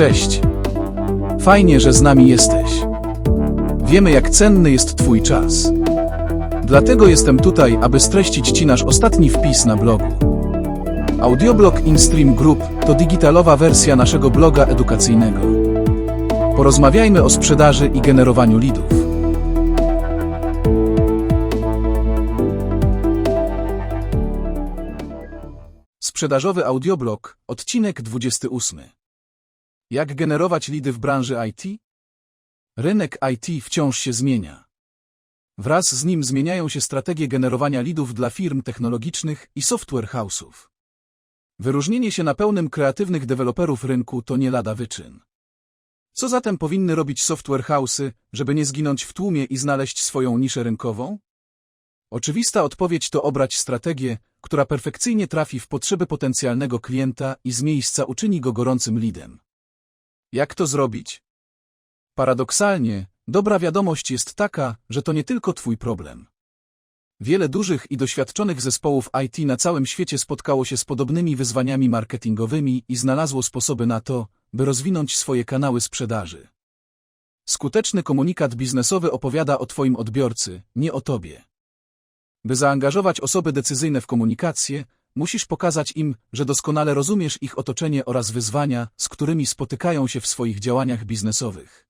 Cześć. Fajnie, że z nami jesteś. Wiemy, jak cenny jest Twój czas. Dlatego jestem tutaj, aby streścić Ci nasz ostatni wpis na blogu. Audioblog InStream Group to digitalowa wersja naszego bloga edukacyjnego. Porozmawiajmy o sprzedaży i generowaniu lidów. Sprzedażowy audioblog, odcinek 28. Jak generować lidy w branży IT? Rynek IT wciąż się zmienia. Wraz z nim zmieniają się strategie generowania lidów dla firm technologicznych i software house'ów. Wyróżnienie się na pełnym kreatywnych deweloperów rynku to nie lada wyczyn. Co zatem powinny robić software house'y, żeby nie zginąć w tłumie i znaleźć swoją niszę rynkową? Oczywista odpowiedź to obrać strategię, która perfekcyjnie trafi w potrzeby potencjalnego klienta i z miejsca uczyni go gorącym lidem. Jak to zrobić? Paradoksalnie, dobra wiadomość jest taka, że to nie tylko Twój problem. Wiele dużych i doświadczonych zespołów IT na całym świecie spotkało się z podobnymi wyzwaniami marketingowymi i znalazło sposoby na to, by rozwinąć swoje kanały sprzedaży. Skuteczny komunikat biznesowy opowiada o Twoim odbiorcy, nie o Tobie. By zaangażować osoby decyzyjne w komunikację, musisz pokazać im, że doskonale rozumiesz ich otoczenie oraz wyzwania, z którymi spotykają się w swoich działaniach biznesowych.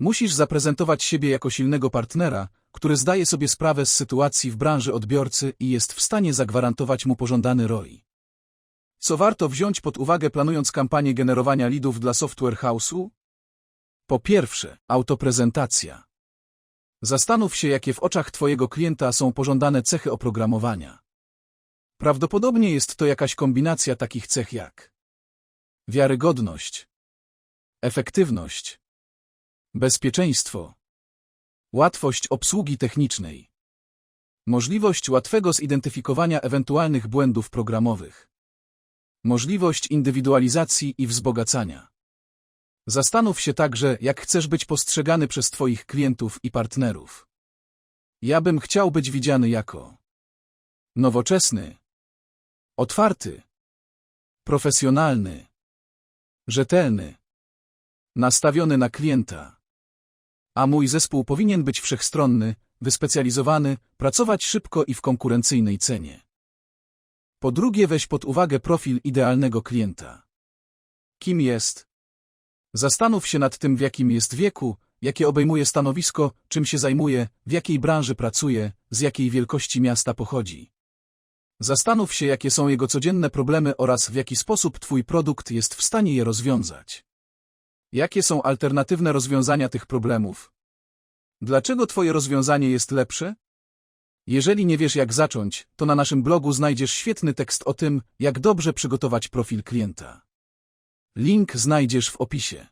Musisz zaprezentować siebie jako silnego partnera, który zdaje sobie sprawę z sytuacji w branży odbiorcy i jest w stanie zagwarantować mu pożądany ROI. Co warto wziąć pod uwagę planując kampanię generowania lidów dla software house'u? Po pierwsze, autoprezentacja. Zastanów się, jakie w oczach Twojego klienta są pożądane cechy oprogramowania. Prawdopodobnie jest to jakaś kombinacja takich cech jak wiarygodność, efektywność, bezpieczeństwo, łatwość obsługi technicznej, możliwość łatwego zidentyfikowania ewentualnych błędów programowych, możliwość indywidualizacji i wzbogacania. Zastanów się także, jak chcesz być postrzegany przez Twoich klientów i partnerów. Ja bym chciał być widziany jako nowoczesny, otwarty, profesjonalny, rzetelny, nastawiony na klienta. A mój zespół powinien być wszechstronny, wyspecjalizowany, pracować szybko i w konkurencyjnej cenie. Po drugie, weź pod uwagę profil idealnego klienta. Kim jest? Zastanów się nad tym, w jakim jest wieku, jakie obejmuje stanowisko, czym się zajmuje, w jakiej branży pracuje, z jakiej wielkości miasta pochodzi. Zastanów się, jakie są jego codzienne problemy oraz w jaki sposób Twój produkt jest w stanie je rozwiązać. Jakie są alternatywne rozwiązania tych problemów? Dlaczego Twoje rozwiązanie jest lepsze? Jeżeli nie wiesz, jak zacząć, to na naszym blogu znajdziesz świetny tekst o tym, jak dobrze przygotować profil klienta. Link znajdziesz w opisie.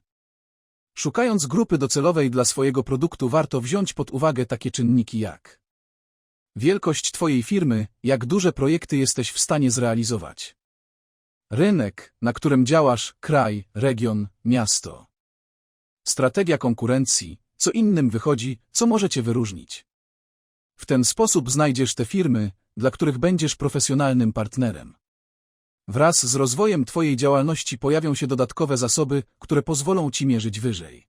Szukając grupy docelowej dla swojego produktu warto wziąć pod uwagę takie czynniki jak wielkość Twojej firmy, jak duże projekty jesteś w stanie zrealizować, rynek, na którym działasz, kraj, region, miasto, strategia konkurencji, co innym wychodzi, co możecie wyróżnić. W ten sposób znajdziesz te firmy, dla których będziesz profesjonalnym partnerem. Wraz z rozwojem Twojej działalności pojawią się dodatkowe zasoby, które pozwolą Ci mierzyć wyżej.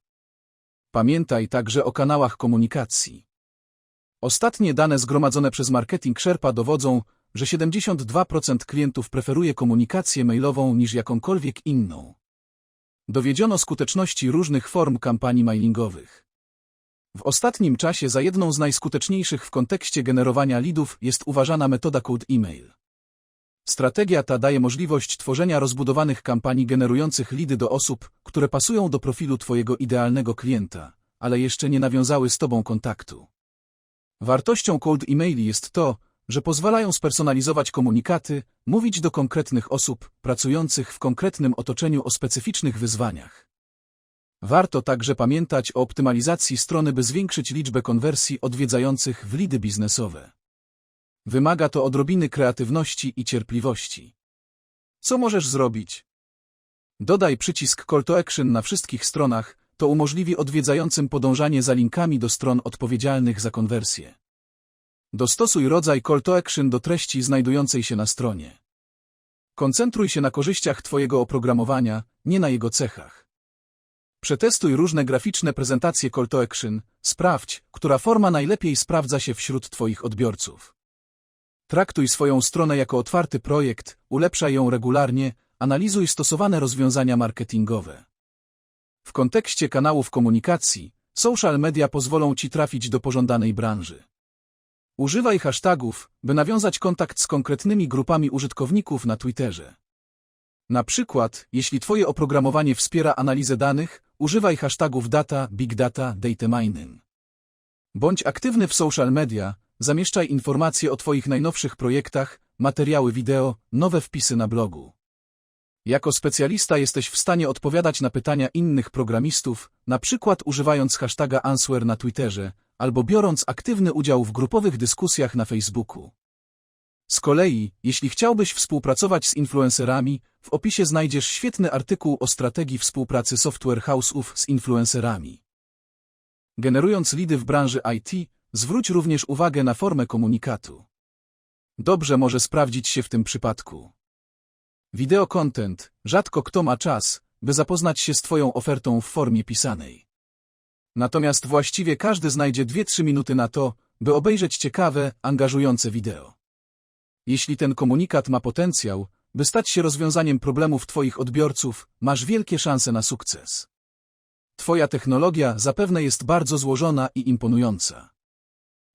Pamiętaj także o kanałach komunikacji. Ostatnie dane zgromadzone przez Marketing Sherpa dowodzą, że 72% klientów preferuje komunikację mailową niż jakąkolwiek inną. Dowiedziono skuteczności różnych form kampanii mailingowych. W ostatnim czasie za jedną z najskuteczniejszych w kontekście generowania lidów jest uważana metoda Cold Email. Strategia ta daje możliwość tworzenia rozbudowanych kampanii generujących lidy do osób, które pasują do profilu Twojego idealnego klienta, ale jeszcze nie nawiązały z Tobą kontaktu. Wartością cold emaili jest to, że pozwalają spersonalizować komunikaty, mówić do konkretnych osób pracujących w konkretnym otoczeniu o specyficznych wyzwaniach. Warto także pamiętać o optymalizacji strony, by zwiększyć liczbę konwersji odwiedzających w lidy biznesowe. Wymaga to odrobiny kreatywności i cierpliwości. Co możesz zrobić? Dodaj przycisk Call to Action na wszystkich stronach, to umożliwi odwiedzającym podążanie za linkami do stron odpowiedzialnych za konwersję. Dostosuj rodzaj Call to Action do treści znajdującej się na stronie. Koncentruj się na korzyściach Twojego oprogramowania, nie na jego cechach. Przetestuj różne graficzne prezentacje call to action, sprawdź, która forma najlepiej sprawdza się wśród Twoich odbiorców. Traktuj swoją stronę jako otwarty projekt, ulepszaj ją regularnie, analizuj stosowane rozwiązania marketingowe. W kontekście kanałów komunikacji, social media pozwolą Ci trafić do pożądanej branży. Używaj hashtagów, by nawiązać kontakt z konkretnymi grupami użytkowników na Twitterze. Na przykład, jeśli Twoje oprogramowanie wspiera analizę danych, używaj hashtagów data, big data, data mining. Bądź aktywny w social media, zamieszczaj informacje o Twoich najnowszych projektach, materiały wideo, nowe wpisy na blogu. Jako specjalista jesteś w stanie odpowiadać na pytania innych programistów, na przykład używając hashtaga Answer na Twitterze, albo biorąc aktywny udział w grupowych dyskusjach na Facebooku. Z kolei, jeśli chciałbyś współpracować z influencerami, w opisie znajdziesz świetny artykuł o strategii współpracy software house'ów z influencerami. Generując lidy w branży IT, zwróć również uwagę na formę komunikatu. Dobrze może sprawdzić się w tym przypadku. Wideo content, rzadko kto ma czas, by zapoznać się z Twoją ofertą w formie pisanej. Natomiast właściwie każdy znajdzie 2-3 minuty na to, by obejrzeć ciekawe, angażujące wideo. Jeśli ten komunikat ma potencjał, by stać się rozwiązaniem problemów Twoich odbiorców, masz wielkie szanse na sukces. Twoja technologia zapewne jest bardzo złożona i imponująca.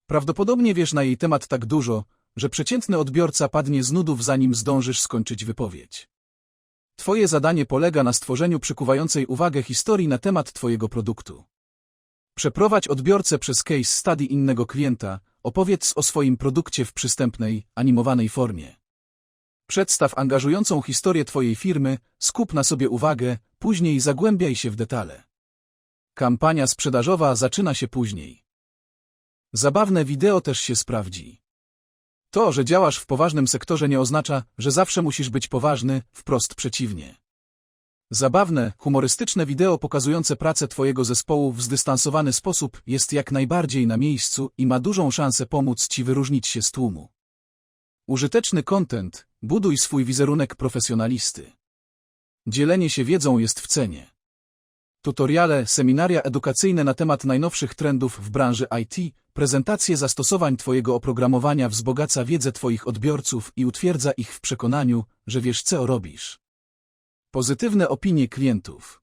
Prawdopodobnie wiesz na jej temat tak dużo, że przeciętny odbiorca padnie z nudów zanim zdążysz skończyć wypowiedź. Twoje zadanie polega na stworzeniu przykuwającej uwagę historii na temat Twojego produktu. Przeprowadź odbiorcę przez case study innego klienta, opowiedz o swoim produkcie w przystępnej, animowanej formie. Przedstaw angażującą historię Twojej firmy, skup na sobie uwagę, później zagłębiaj się w detale. Kampania sprzedażowa zaczyna się później. Zabawne wideo też się sprawdzi. To, że działasz w poważnym sektorze nie oznacza, że zawsze musisz być poważny, wprost przeciwnie. Zabawne, humorystyczne wideo pokazujące pracę Twojego zespołu w zdystansowany sposób jest jak najbardziej na miejscu i ma dużą szansę pomóc Ci wyróżnić się z tłumu. Użyteczny content, buduj swój wizerunek profesjonalisty. Dzielenie się wiedzą jest w cenie. Tutoriale, seminaria edukacyjne na temat najnowszych trendów w branży IT, prezentacje zastosowań Twojego oprogramowania wzbogaca wiedzę Twoich odbiorców i utwierdza ich w przekonaniu, że wiesz co robisz. Pozytywne opinie klientów.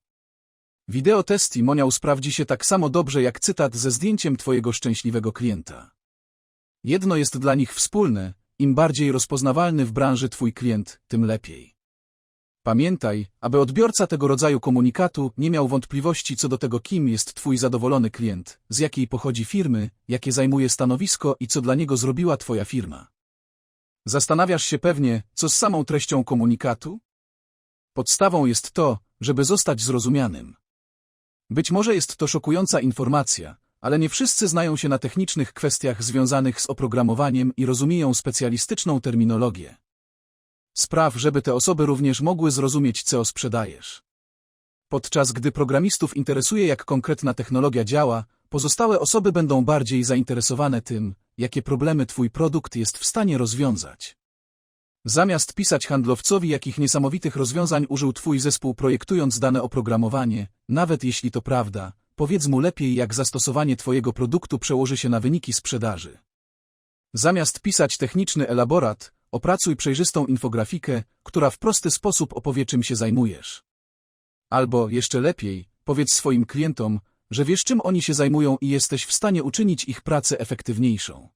Wideo testimoniał sprawdzi się tak samo dobrze jak cytat ze zdjęciem Twojego szczęśliwego klienta. Jedno jest dla nich wspólne, im bardziej rozpoznawalny w branży Twój klient, tym lepiej. Pamiętaj, aby odbiorca tego rodzaju komunikatu nie miał wątpliwości co do tego, kim jest Twój zadowolony klient, z jakiej pochodzi firmy, jakie zajmuje stanowisko i co dla niego zrobiła Twoja firma. Zastanawiasz się pewnie, co z samą treścią komunikatu? Podstawą jest to, żeby zostać zrozumianym. Być może jest to szokująca informacja, ale nie wszyscy znają się na technicznych kwestiach związanych z oprogramowaniem i rozumieją specjalistyczną terminologię. Spraw, żeby te osoby również mogły zrozumieć, co sprzedajesz. Podczas gdy programistów interesuje, jak konkretna technologia działa, pozostałe osoby będą bardziej zainteresowane tym, jakie problemy Twój produkt jest w stanie rozwiązać. Zamiast pisać handlowcowi, jakich niesamowitych rozwiązań użył Twój zespół projektując dane oprogramowanie, nawet jeśli to prawda, powiedz mu lepiej, jak zastosowanie Twojego produktu przełoży się na wyniki sprzedaży. Zamiast pisać techniczny elaborat, opracuj przejrzystą infografikę, która w prosty sposób opowie, czym się zajmujesz. Albo, jeszcze lepiej, powiedz swoim klientom, że wiesz, czym oni się zajmują i jesteś w stanie uczynić ich pracę efektywniejszą.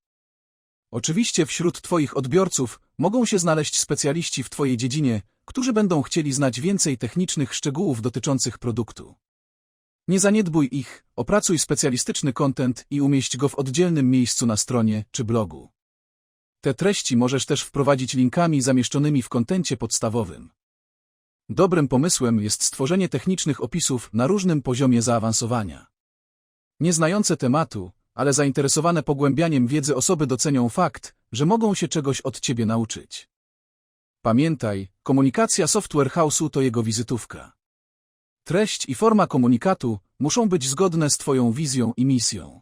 Oczywiście wśród Twoich odbiorców mogą się znaleźć specjaliści w Twojej dziedzinie, którzy będą chcieli znać więcej technicznych szczegółów dotyczących produktu. Nie zaniedbuj ich, opracuj specjalistyczny content i umieść go w oddzielnym miejscu na stronie czy blogu. Te treści możesz też wprowadzić linkami zamieszczonymi w kontencie podstawowym. Dobrym pomysłem jest stworzenie technicznych opisów na różnym poziomie zaawansowania. Nieznające tematu, ale zainteresowane pogłębianiem wiedzy osoby docenią fakt, że mogą się czegoś od Ciebie nauczyć. Pamiętaj, komunikacja software house'u to jego wizytówka. Treść i forma komunikatu muszą być zgodne z Twoją wizją i misją.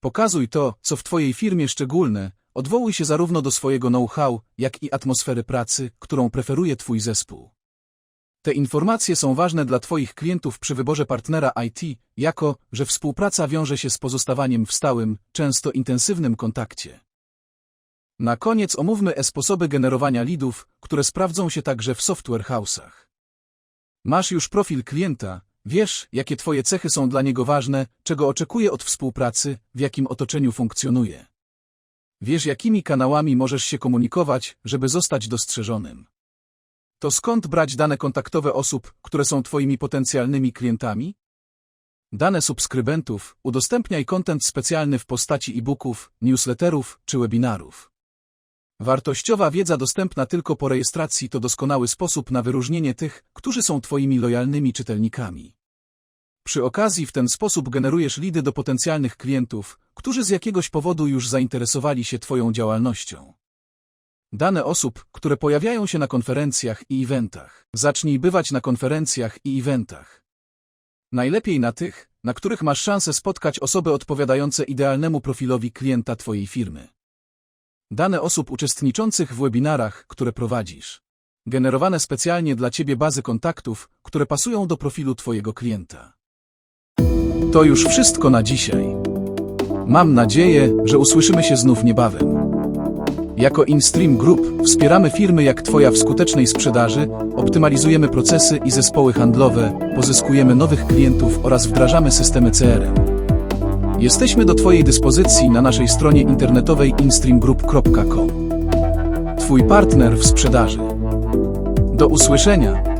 Pokazuj to, co w Twojej firmie szczególne, odwołuj się zarówno do swojego know-how, jak i atmosfery pracy, którą preferuje Twój zespół. Te informacje są ważne dla Twoich klientów przy wyborze partnera IT, jako że współpraca wiąże się z pozostawaniem w stałym, często intensywnym kontakcie. Na koniec omówmy e-sposoby generowania lidów, które sprawdzą się także w software house'ach. Masz już profil klienta, wiesz, jakie Twoje cechy są dla niego ważne, czego oczekuje od współpracy, w jakim otoczeniu funkcjonuje. Wiesz, jakimi kanałami możesz się komunikować, żeby zostać dostrzeżonym. To skąd brać dane kontaktowe osób, które są Twoimi potencjalnymi klientami? Dane subskrybentów, udostępniaj kontent specjalny w postaci e-booków, newsletterów czy webinarów. Wartościowa wiedza dostępna tylko po rejestracji to doskonały sposób na wyróżnienie tych, którzy są Twoimi lojalnymi czytelnikami. Przy okazji w ten sposób generujesz lidy do potencjalnych klientów, którzy z jakiegoś powodu już zainteresowali się Twoją działalnością. Dane osób, które pojawiają się na konferencjach i eventach. Zacznij bywać na konferencjach i eventach. Najlepiej na tych, na których masz szansę spotkać osoby odpowiadające idealnemu profilowi klienta Twojej firmy. Dane osób uczestniczących w webinarach, które prowadzisz. Generowane specjalnie dla Ciebie bazy kontaktów, które pasują do profilu Twojego klienta. To już wszystko na dzisiaj. Mam nadzieję, że usłyszymy się znów niebawem. Jako InStream Group wspieramy firmy jak Twoja w skutecznej sprzedaży, optymalizujemy procesy i zespoły handlowe, pozyskujemy nowych klientów oraz wdrażamy systemy CRM. Jesteśmy do Twojej dyspozycji na naszej stronie internetowej instreamgroup.com. Twój partner w sprzedaży. Do usłyszenia!